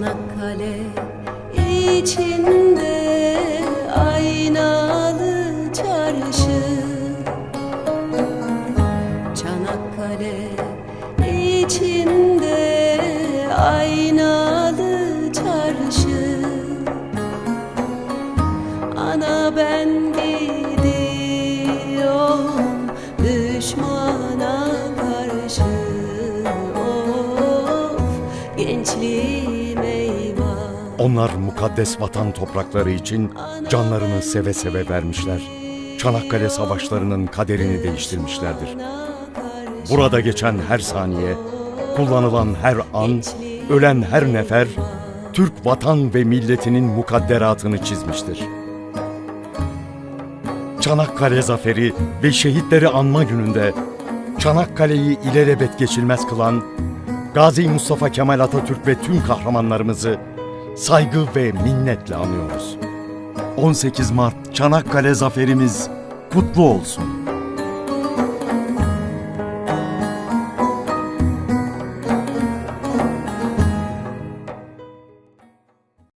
Çanakkale içinde aynalı çarşı. Çanakkale içinde aynalı çarşı. Ana ben Onlar mukaddes vatan toprakları için canlarını seve seve vermişler. Çanakkale savaşlarının kaderini değiştirmişlerdir. Burada geçen her saniye, kullanılan her an, ölen her nefer, Türk vatan ve milletinin mukadderatını çizmiştir. Çanakkale zaferi ve şehitleri anma gününde Çanakkale'yi ilelebet geçilmez kılan Gazi Mustafa Kemal Atatürk ve tüm kahramanlarımızı saygı ve minnetle anıyoruz. 18 Mart Çanakkale zaferimiz kutlu olsun.